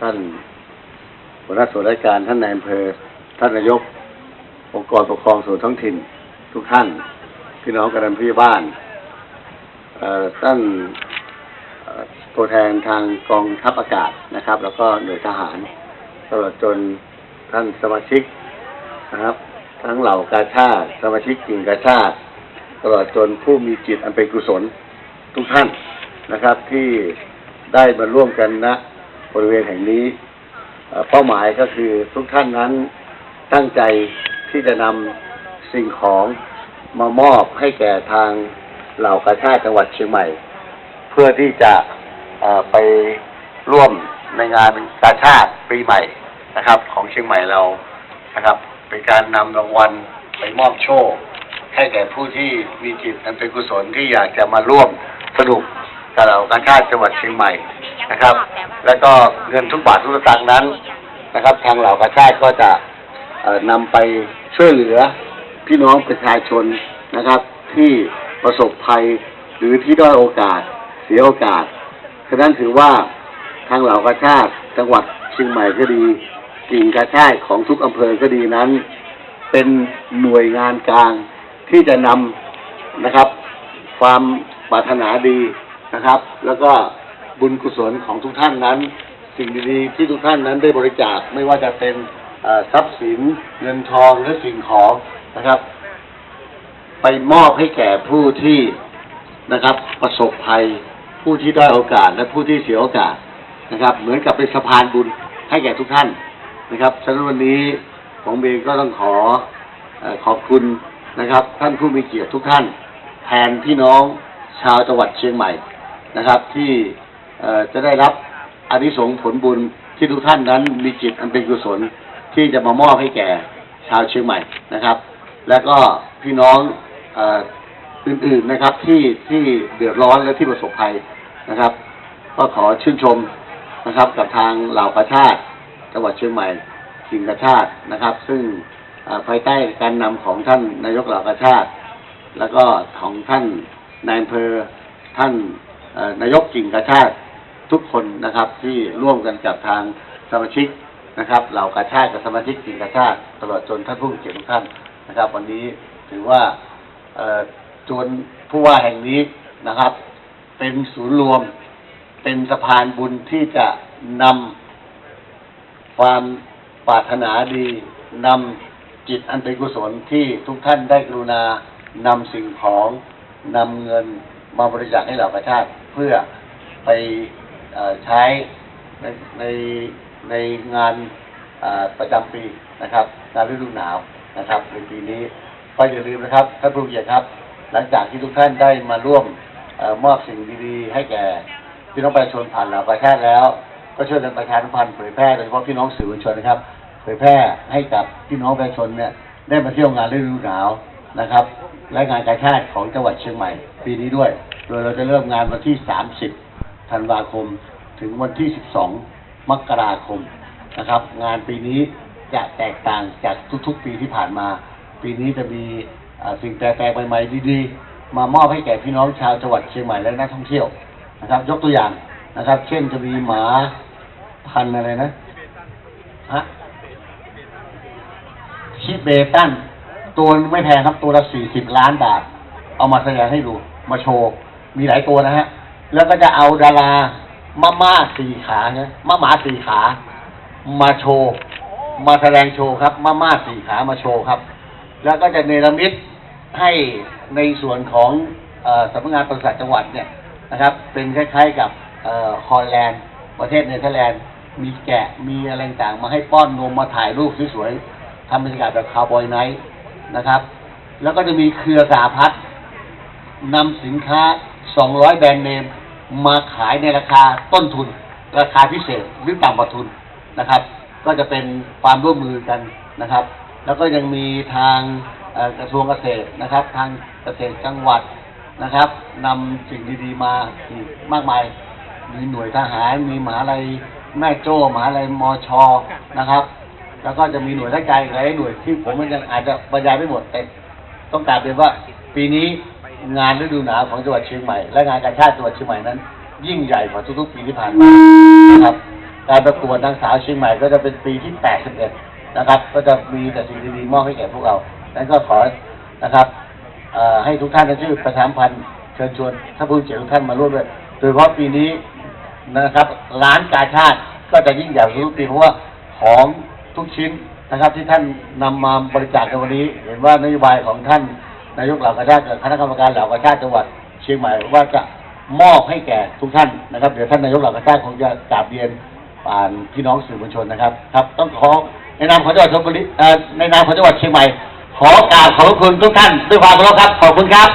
ท่านหัวหน้าส่วนราชการท่านนายอำเภอ ท่านนายก องค์กรปกครองส่วนท้องถิ่น ทุกท่านพี่น้องกำนันผู้ใหญ่บ้านท่านตัวแทนทางกองทัพอากาศนะครับ แล้วก็หน่วยทหารตลอดจนท่านสมาชิกนะครับ ทั้งเหล่ากาชาติสมาชิกกิ่งกาชาติตลอดจนผู้มีจิตอันเป็นกุศลทุกท่านนะครับที่ได้มาร่วมกันณ บริเวณแห่งนี้ เป้าหมายก็คือทุกท่านนั้นตั้งใจที่จะนำสิ่งของมามอบให้แก่ทางเหล่ากาชาติจังหวัดเชียงใหม่ เพื่อที่จะไปร่วมในงานกาชาติปีใหม่นะครับ ของเชียงใหม่เรานะครับ เป็นการนำรางวัลไปมอบโชค ให้แก่ผู้ที่มีจิตอันเป็นกุศลที่อยากจะมาร่วมสนุกกับเรากาชาติจังหวัดเชียงใหม่ นะครับ แล้วก็เงินทุกบาททุกสตางค์นั้นนะครับ ทางเหล่ากาชาติก็จะเอ่อนำไปช่วยเหลือพี่น้องประชาชนนะครับ ที่ประสบภัยหรือที่ด้อยโอกาสเสียโอกาสฉะนั้นถือว่าทางเหล่ากาชาติจังหวัดเชียงใหม่ก็ดีกิ่งกาชาติของทุกอำเภอก็ดีนั้น เป็นหน่วยงานกลางที่จะนำนะครับ ความปรารถนาดีนะครับ แล้วก็ บุญกุศลของทุกท่านนั้น สิ่งดีๆที่ทุกท่านนั้นได้บริจาคไม่ว่าจะเป็นทรัพย์สินเงินทองหรือสิ่งของนะครับ ไปมอบให้แก่ผู้ที่นะครับ ประสบภัย ผู้ที่ได้โอกาสและผู้ที่เสียโอกาสนะครับ เหมือนกับเป็นสะพานบุญให้แก่ทุกท่านนะครับฉะนั้นวันนี้ผมเองก็ต้องขออขอบคุณนะครับ ท่านผู้มีเกียรติทุกท่าน แทนพี่น้องชาวจังหวัดเชียงใหม่นะครับที่ จะได้รับอานิสงส์ผลบุญที่ทุกท่านนั้นมีจิตอันเป็นกุศลที่จะมามอบให้แก่ชาวเชียงใหม่นะครับ และก็พี่น้องอ,อื่นๆนะครับที่ที่เดือดร้อนและที่ประสบภัยนะครับ ก็ขอชื่นชมนะครับกับทางเหล่ากาชาติจังหวัดเชียงใหม่กิงกาชาตินะครับ ซึ่งภายใต้การนำของท่านนายกเหล่ากาชาติ แล้วก็ของท่านนายอำเภอท่านนายกกิ่งกาชาติ ทุกคนนะครับที่ร่วมกันกับทางสมาชิกนะครับเหล่ากาชาติกับสมาชิกกิ่งกาชาติตลอดจนท่านผู้มีเกียรติทุกท่านนะครับ วันนี้ถือว่าจนผู้ว่าแห่งนี้นะครับ เป็นศูนย์รวม เป็นสะพานบุญที่จะนำความปรารถนาดีนำจิตอันเป็นกุศลที่ทุกท่านได้กรุณานำสิ่งของนำเงินมาบริจาคให้เหล่าประชาติเพื่อไป ใช้ในในในงานประจำปีนะครับงานฤดูหนาวนะครับในปีนี้ก็อย่าลืมนะครับท่านผู้เกียรติครับ หลังจากที่ทุกท่านได้มาร่วมอมอบสิ่งดีๆ ให้แก่พี่น้องประชาชนผ่านเหล่าประชาแล้ว ก็ช่วยกันประชาสัมพันธ์เผยแพร่โดยเฉพาะพี่น้องสื่อมวลชนนะครับ เผยแพร่ให้กับพี่น้องประชาชนเนี่ยได้มาเที่ยวงานฤดูหนาวนะครับ และงานกาชาติของจังหวัดเชียงใหม่ ปีนี้ด้วย โดยเราจะเริ่มงานวันที่ 30 ธันวาคม ถึงวันที่ 12 มกราคมนะครับ งานปีนี้จะแตกต่างจากทุกๆ ปีที่ผ่านมา ปีนี้จะมีสิ่งแปลกๆใหม่ๆดีๆ มามอบให้แก่พี่น้องชาวจังหวัดเชียงใหม่และนักท่องเที่ยวนะครับ ยกตัวอย่างนะครับ เช่นจะมีหมาพันอะไรนะฮะชิเบตันตัวไม่แพงครับตัวละสี่สิบล้านบาท เอามาแสดงให้ดู มาโชว์ มีหลายตัวนะฮะ แล้วก็จะเอาดารามาม่าสี่ขาเนี่ยมาหมาสี่ขา มาโชว์ มาแสดงโชว์ครับ มาม่าสี่ขามาโชว์ครับ แล้วก็จะเนรมิตให้ในส่วนของอสำนักงานปศุสัตว์จังหวัดเนี่ยนะครับ เป็นคล้ายๆกับฮอลแลนด์ประเทศเนเธอร์แลนด์มีแกะมีอะไรต่างมาให้ป้อนนมมาถ่ายรูปสวยๆทำบรรยากาศแบบคาวบอยไนท์นะครับ แล้วก็จะมีเครือสาพัฒนนำสินค้า 200 แบรนด์เนม มาขายในราคาต้นทุน ราคาพิเศษหรือต่ำกว่าทุนนะครับ ก็จะเป็นความร่วมมือกันนะครับ แล้วก็ยังมีทางกระทรวงเกษตรนะครับ ทางเกษตรจังหวัดนะครับนำสิ่งดีๆมาอีกมากมาย มีหน่วยทหารมีมหาลัยแม่โจ้มหาลัยมอชอนะครับ แล้วก็จะมีหน่วยราชการหลายหน่วยที่ผมมันยังอาจจะบรรยายไม่หมดแต่ต้องการเรียนว่าปีนี้ งานฤดูหนาวของจังหวัดเชียงใหม่ และงานกาชาติจังหวัดเชียงใหม่นั้น ยิ่งใหญ่กว่าทุกๆปีที่ผ่านมานะครับ การประกวดนางสาวเชียงใหม่ก็จะเป็นปีที่ 81 นะครับ ก็จะมีแต่สิ่งดีๆมอบให้แก่พวกเรานั้นก็ขอนะครับให้ทุกท่านนะชื่อประชามพันธ์เชิญชวนถ้านผู้เขียนทุกท่านมาร่วมด้วยโดยเฉพาะปีนี้นะครับร้านกาชาติก็จะยิ่งใหญ่กว่าทุกปีเพราะว่าของทุกชิ้นนะครับที่ท่านนำมาบริจาคในวันนี้ เห็นว่านโยบายของท่าน นายกเหล่ากาชาติกับคณะกรรมการเหล่ากาชาติจังหวัดเชียงใหม่ว่าจะมอบให้แก่ทุกท่านนะครับเดี๋ยวท่านนายกเหล่ากาชาติคงจะกราบเรียนผ่านพี่น้องสื่อมวลชนนะครับครับ ต้องขอในนามของจังหวัดชลบุรีในนามของจังหวัดเชียงใหม่ ขอกราบขอบคุณทุกท่านด้วยความเคารพครับขอบคุณครับ